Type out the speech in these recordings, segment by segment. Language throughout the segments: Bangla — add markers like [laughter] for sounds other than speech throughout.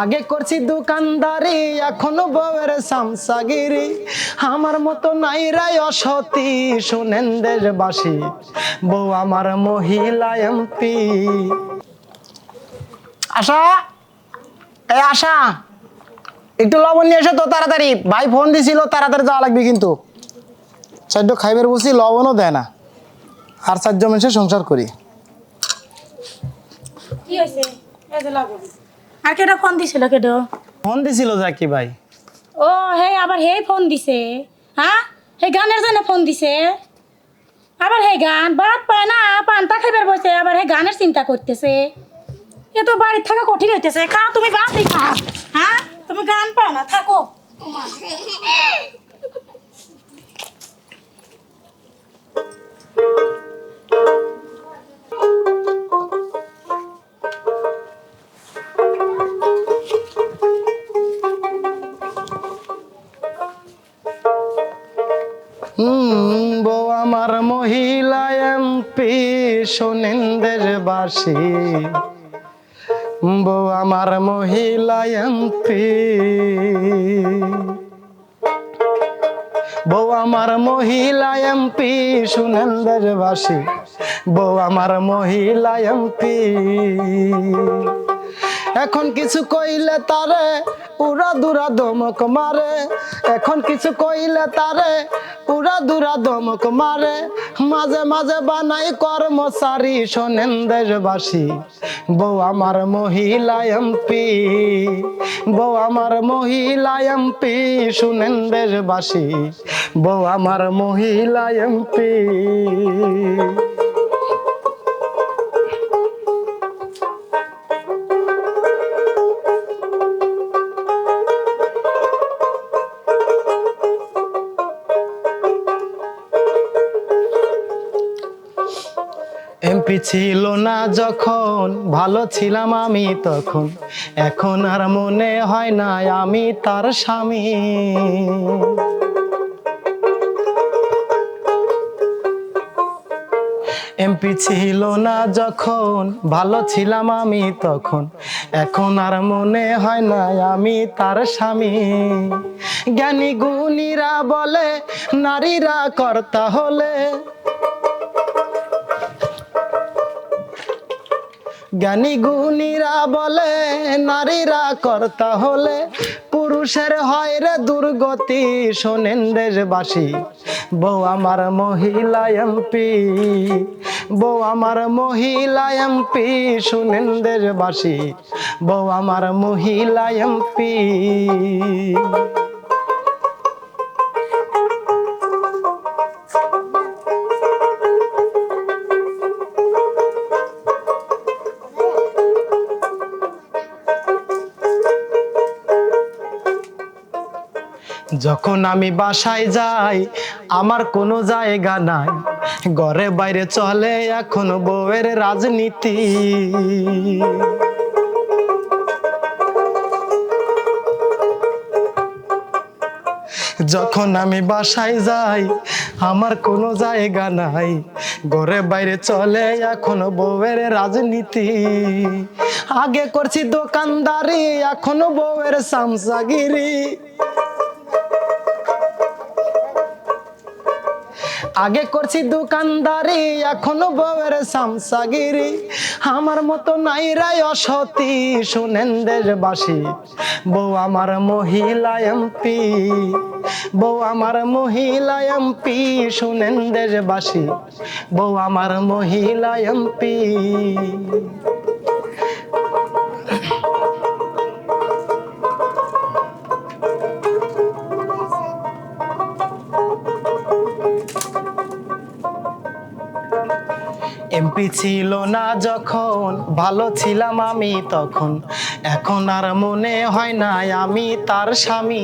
আগে করছি দোকানদারি, এখনও বউয়ের সামসাগিরি। আমার মতো নাই রায় অসতী, শোনেন দেশবাসী, বউ আমার মহিলা এমপি। আশা? এই আশা, একটু লবণ নিয়ে এসো তো তাড়াতাড়ি। ভাই ফোন দিছিল, তাড়াতাড়ি যাওয়া লাগবে কিন্তু। চারটো খাইবার বসি লবণও দেয় না। আর চারজন মানুষের সংসার করি। কি হয়েছে। আর কেটা ফোন দিছিল কেটো ফোন দিছিল জাকি ভাই। ও হে আবার হে ফোন দিছে? হ্যাঁ হে গানের জন্য ফোন দিছে? আবার হে গান? বাদ পায় না পান্তা খাইবার বসে আবার হে গানের চিন্তা করতেছে। এ তো বাড়ির থাকা কঠিন হইতেছে। খাও তুমি বাদ খাও হ্যাঁ তুমি গান পাও না থাকো। [laughs] বউ আমার মহিলা এমপি শোনেন দেশবাসী বউ আমার মহিলা এমপি। বউ আমার মহিলা এমপি শুনেন দেশবাসী বউ আমার মহিলা এমপি। এখন কিছু কইলে তারে উড়া দুরা দমক মারে। এখন কিছু কইলে তারে উড়া দুরা দমক মারে। মাঝে মাঝে বানাই কর্মচারী শোনেন দেশবাসী। বউ আমার মহিলা এমপি, বউ আমার মহিলা এমপি শুনেন দেশবাসী। বউ আমার মহিলা এমপি। এমপি ছিল না যখন, ভালো ছিলাম আমি তখন। এখন আর মনে হয় না আমি তার স্বামী। এমপি ছিল না যখন, ভালো ছিলাম আমি তখন। এখন আর মনে হয় না আমি তার স্বামী। জ্ঞানী গুণীরা বলে, নারীরা কর্তা হলে জ্ঞানী গুণীরা বলে, নারীরা কর্তা হলে পুরুষের হয় রে দুর্গতি। শোনেন দেশবাসী, বউ আমার মহিলা এমপি, বউ আমার মহিলা এমপি। শুনেন দেশবাসী, বউ আমার মহিলা এমপি। যখন আমি বাসায় যাই, আমার কোনো জায়গা নাই। ঘরে বাইরে চলে এখন বউয়ের রাজনীতি। যখন আমি বাসায় যাই, আমার কোনো জায়গা নাই। ঘরে বাইরে চলে এখন বউয়ের রাজনীতি। আগে করছি দোকানদারি, এখনও বউয়ের সামসাগিরি। আগে করছি দোকানদারি, এখনও বউয়ের সামসাগিরি। আমার মতো নাই রায় অসতী, শোনেন দেশবাসী। বউ আমার মহিলা এমপি, বউ আমার মহিলা এমপি, শুনেন দেশবাসী। বউ আমার মহিলা এমপি। এমপি ছিল না যখন, ভালো ছিলাম আমি তখন। এখন আর মনে হয় না আমি তার স্বামী।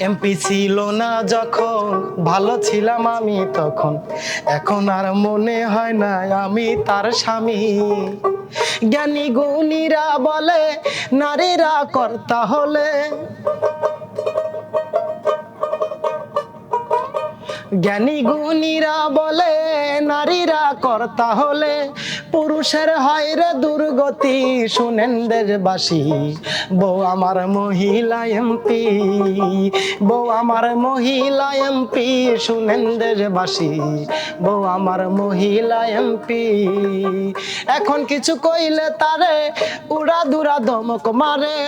এমপি ছিল না যখন, ভালো ছিলাম আমি তখন। এখন আর মনে হয় না আমি তার স্বামী। জ্ঞানী গুণীরা বলে, নারীরা কর্তা হলে জ্ঞানী গুণীরা বলে, নারীরা কর্তা হলে পুরুষের হয় রে দুর্গতি। শুনেন দেশবাসী, বউ আমার মহিলা এমপি, বউ আমার মহিলা এমপি। শুনেন দেশবাসী, বউ আমার মহিলা এমপি। এখন কিছু কইলে তারে উড়া দুরা ধমক মারে।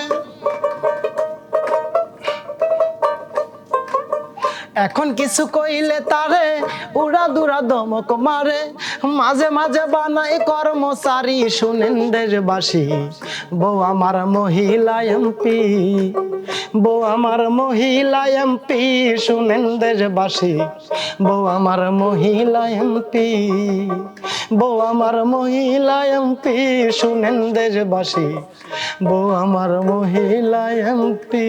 এখন কিছু কইলে তারে, উড়া দুরা দমক মারে। মাঝে মাঝে বানাই কর্মচারী শুনেন দেশবাসী বউ আমার মহিলা এমপি, বউ আমার মহিলা এমপি শুনেন দেশবাসী বউ আমার মহিলা এমপি, বউ আমার মহিলা এমপি শুনেন দেশবাসী বউ আমার মহিলা এমপি।